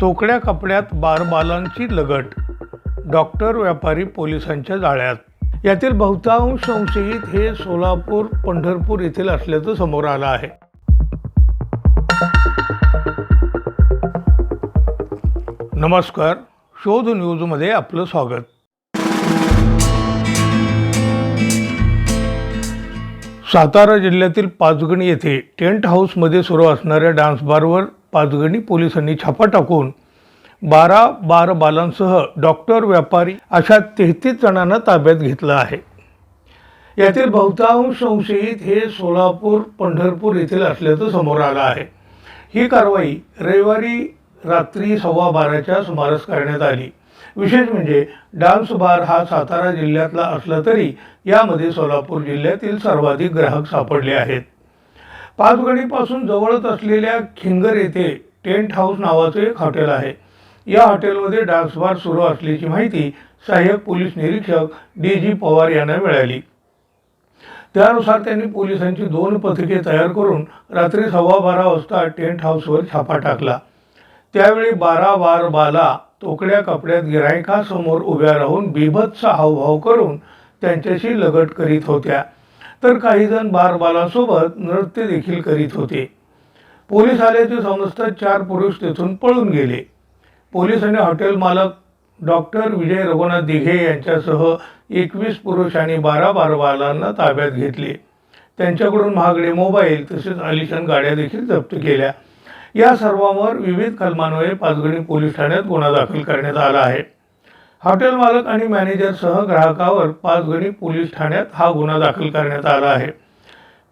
तोकड्या कपड्यात बारबालांची लगट. Doctor व्यापारी पोलिसांच्या जाळ्यात. यातील बहुतांश संशयित हे सोलापूर पंढरपूर येथील असल्याचं समोर आलं आहे. नमस्कार. शोध न्यूजमध्ये आपलं स्वागत. सातारा जिल्ह्यातील पाचगणी येथे टेंट हाऊसमध्ये सुरू असणाऱ्या डान्स बारवर पाचगणी पोलिसांनी छापा टाकून बारा बार बालांसह डॉक्टर व्यापारी अशा तेहतीस जणांना ताब्यात घेतलं आहे. यातील बहुतांश संशयित हे सोलापूर पंढरपूर येथील असल्याचं समोर आलं आहे. ही कारवाई रविवारी रात्री सव्वा बाराच्या सुमारास करण्यात आली. विशेष म्हणजे डान्स बार हा सातारा जिल्ह्यातला असला तरी यामध्ये सोलापूर जिल्ह्यातील सर्वाधिक ग्राहक सापडले आहेत. पाचगणीपासून जवळच असलेल्या खिंगर येथे टेंट हाऊस नावाचं एक हॉटेल आहे. या हॉटेलमध्ये डान्स बार सुरू असल्याची माहिती सहाय्यक पोलीस निरीक्षक डी जी पवार यांना मिळाली. त्यानुसार त्यांनी पोलिसांची दोन पथके तयार करून रात्री सव्वा बारा वाजता टेंट हाऊसवर छापा टाकला. त्यावेळी बारा बार बाला तोकड्या कपड्यात गिरायकासमोर उभ्या राहून बिभत्स हावभाव करून त्यांच्याशी लगट करीत होत्या. तर काही जण नृत्य देखील करीत होते. पोलीस आल्याचे समजता चार पुरुष तेथून पळून गेले. पोलिसांनी हॉटेल मालक डॉक्टर विजय रघुनाथ दिघे यांच्यासह एकवीस पुरुष आणि बारा बारबालांना ताब्यात घेतले. त्यांच्याकडून महागडे मोबाईल तसेच आलिशान गाड्या देखील जप्त केल्या. या सर्वांवर विविध कलमान्वये पाचगणी पोलीस ठाण्यात गुन्हा दाखल करण्यात आला आहे. हॉटेल मालक आणि मॅनेजरसह ग्राहकावर पाचगणी पोलीस ठाण्यात हा गुन्हा दाखल करण्यात आला आहे.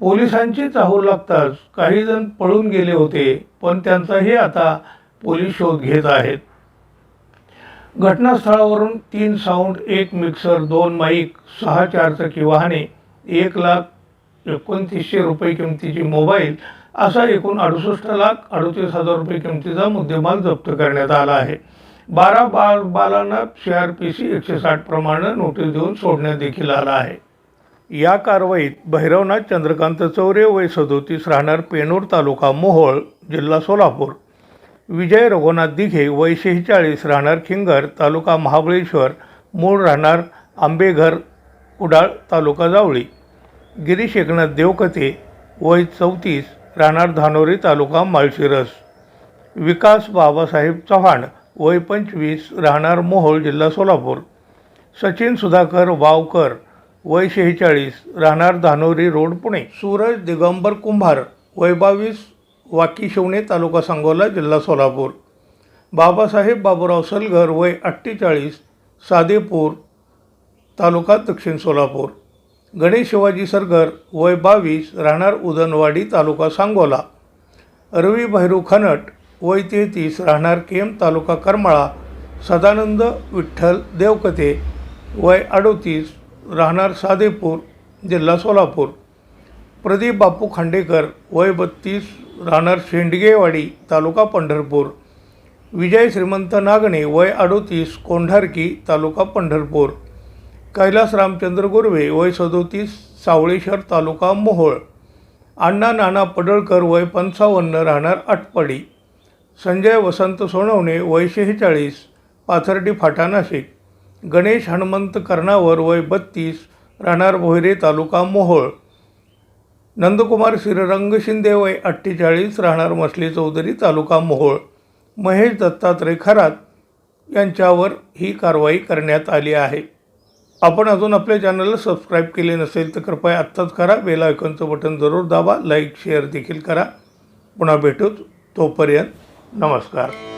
पोलिसांची चाहूल लागताच काही जण पळून गेले होते पण त्यांचाही आता पोलीस शोध घेत आहेत. घटनास्थळावरून तीन साऊंड एक मिक्सर दोन माईक सहा चारचाकी वाहने एक लाख एकोणतीसशे रुपये किमतीची मोबाईल असा एकूण अडुसष्ट लाख अडुतीस हजार रुपये किमतीचा मुद्देमाल जप्त करण्यात आला आहे. बारा बाल बालांना सी आर पी सी एकशे साठ प्रमाणे नोटीस देऊन सोडण्यात देखील आला आहे. या कारवाईत भैरवनाथ चंद्रकांत चौरे वय सदोतीस राहणार पेनूर तालुका मोहोळ जिल्हा सोलापूर. विजय रघुनाथ दिघे वय शेहेचाळीस राहणार खिंगर तालुका महाबळेश्वर. मूळ राहणार आंबेघर कुडाळ तालुका जावळी. गिरीश एकनाथ देवकते वय चौतीस राहणार धानोरी तालुका माळशिरस. विकास बाबासाहेब चव्हाण वय पंचवीस राहणार मोहोळ जिल्हा सोलापूर. सचिन सुधाकर वावकर वय शेहेचाळीस राहणार धानोरी रोड पुणे. सूरज दिगंबर कुंभार वय बावीस वाकी शिवणे तालुका सांगोला जिल्हा सोलापूर. बाबासाहेब बाबूराव सलगर वय अठ्ठेचाळीस सादेपूर तालुका दक्षिण सोलापूर. गणेश शिवाजी सरगर वय बावीस राहणार उदनवाडी तालुका सांगोला. रवी भैरू खनट वय तेहतीस राहणार केम तालुका करमाळा सदानंद विठ्ठल देवकते वय अडोतीस राहणार सादेपूर जिल्हा सोलापूर. प्रदीप बापू खांडेकर वय बत्तीस राहणार शेंडगेवाडी तालुका पंढरपूर. विजय श्रीमंत नागणे वय अडोतीस कोंढारकी तालुका पंढरपूर. कैलास रामचंद्र गुरवे वय सदोतीस सावळेश्वर तालुका मोहोळ. अण्णा नाना पडळकर वय पंचावन्न राहणार आटपाडी. संजय वसंत सोनवणे वय शेहेचाळीस पाथर्डी फाटा नाशिक गणेश हनुमंत कर्णावर वय बत्तीस राहणार भोयरे तालुका मोहोळ नंदकुमार श्रीरंग शिंदे वय अठ्ठेचाळीस राहणार मसली चौधरी तालुका मोहोळ. महेश दत्तात्रय खरात यांच्यावर ही कारवाई करण्यात आली आहे. आपण अजून आपल्या चॅनलला सबस्क्राईब केले नसेल तर कृपया आत्ताच करा. बेल आयकॉनचं बटन जरूर दाबा. लाईक शेअर देखील करा. पुन्हा भेटूच तोपर्यंत. नमस्कार.